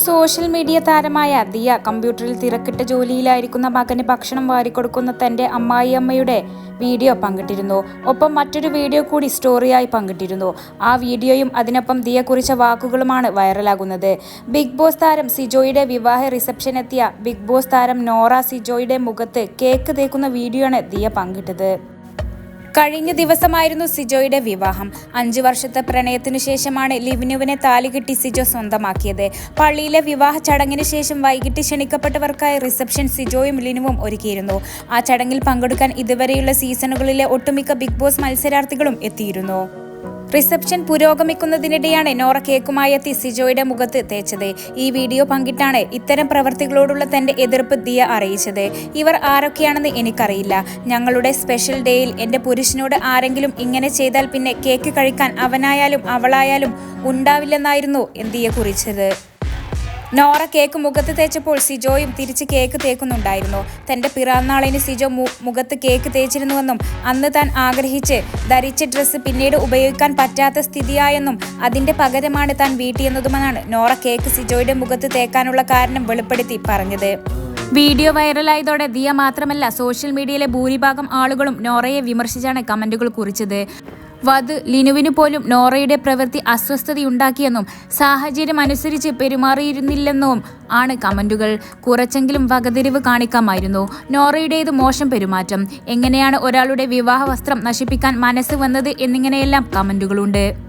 Social media താരമായ ദിയ കമ്പ്യൂട്ടറിൽ തിരക്കിട്ട ജോലിയിലായിരിക്കുന്ന മകന് ഭക്ഷണം വാരിക്കൊടുക്കുന്ന തന്റെ അമ്മായിയമ്മയുടെ വീഡിയോ പങ്കിട്ടിരുന്നു. ഒപ്പം മറ്റൊരു വീഡിയോ കൂടി സ്റ്റോറിയായി പങ്കിട്ടിരുന്നു. ആ വീഡിയോയും അതിനൊപ്പം ദിയ കുറിച്ച വാക്കുകളുമാണ് വൈറലാകുന്നത്. ബിഗ് ബോസ് താരം സിജോയുടെ വിവാഹ റിസപ്ഷൻ എത്തിയ ബിഗ് ബോസ് താരം നോറ സിജോയുടെ മുഖത്ത് കേക്ക് തേക്കുന്ന ആണ് ദിയ പങ്കിട്ടത്. കഴിഞ്ഞ ദിവസമായിരുന്നു സിജോയുടെ വിവാഹം. അഞ്ചു വർഷത്തെ പ്രണയത്തിനു ശേഷമാണ് ലിവിനുവിനെ താലികെട്ടി സിജോ സ്വന്തമാക്കിയത്. പള്ളിയിലെ വിവാഹ ചടങ്ങിന് ശേഷം വൈകിട്ട് ക്ഷണിക്കപ്പെട്ടവർക്കായി റിസപ്ഷൻ സിജോയും ലിനുവും ഒരുക്കിയിരുന്നു. ആ ചടങ്ങിൽ പങ്കെടുക്കാൻ ഇതുവരെയുള്ള സീസണുകളിലെ ഒട്ടുമിക്ക ബിഗ് ബോസ് മത്സരാർത്ഥികളും എത്തിയിരുന്നു. റിസപ്ഷൻ പുരോഗമിക്കുന്നതിനിടെയാണ് നോറ കേക്കുമായി എത്തി സിജോയുടെ മുഖത്ത് തേച്ചത്. ഈ വീഡിയോ പങ്കിട്ടാണ് ഇത്തരം പ്രവർത്തികളോടുള്ള തന്റെ എതിർപ്പ് ദിയ അറിയിച്ചത്. ഇവർ ആരൊക്കെയാണെന്ന് എനിക്കറിയില്ല. ഞങ്ങളുടെ സ്പെഷ്യൽ ഡേയിൽ എന്റെ പുരുഷനോട് ആരെങ്കിലും ഇങ്ങനെ ചെയ്താൽ പിന്നെ കേക്ക് കഴിക്കാൻ അവനായാലും അവളായാലും ഉണ്ടാവില്ലെന്നായിരുന്നു ദിയ കുറിച്ചത്. നോറ കേക്ക് മുഖത്ത് തേച്ചപ്പോൾ സിജോയും തിരിച്ച് കേക്ക് തേക്കുന്നുണ്ടായിരുന്നു. തന്റെ പിറന്നാളിന് സിജോ മുഖത്ത് കേക്ക് തേച്ചിരുന്നുവെന്നും അന്ന് താൻ ആഗ്രഹിച്ച് ധരിച്ച ഡ്രസ്സ് പിന്നീട് ഉപയോഗിക്കാൻ പറ്റാത്ത സ്ഥിതിയായെന്നും അതിന്റെ പകരമാണ് താൻ വീട്ടിയെന്നതുമെന്നാണ് നോറ കേക്ക് സിജോയുടെ മുഖത്ത് തേക്കാനുള്ള കാരണം വെളിപ്പെടുത്തി പറഞ്ഞത്. വീഡിയോ വൈറലായതോടെ ദിയ മാത്രമല്ല സോഷ്യൽ മീഡിയയിലെ ഭൂരിഭാഗം ആളുകളും നോറയെ വിമർശിച്ചാണ് കമന്റുകൾ കുറിച്ചത്. വധു ലിനുവിന് പോലും നോറയുടെ പ്രവൃത്തി അസ്വസ്ഥതയുണ്ടാക്കിയെന്നും സാഹചര്യം അനുസരിച്ച് പെരുമാറിയിരുന്നില്ലെന്നും ആണ് കമന്റുകൾ. കുറച്ചെങ്കിലും വകതിരിവ് കാണിക്കാമായിരുന്നു. നോറയുടേത് മോശം പെരുമാറ്റം. എങ്ങനെയാണ് ഒരാളുടെ വിവാഹ വസ്ത്രം നശിപ്പിക്കാൻ മനസ്സ് വന്നത് എന്നിങ്ങനെയെല്ലാം കമന്റുകളുണ്ട്.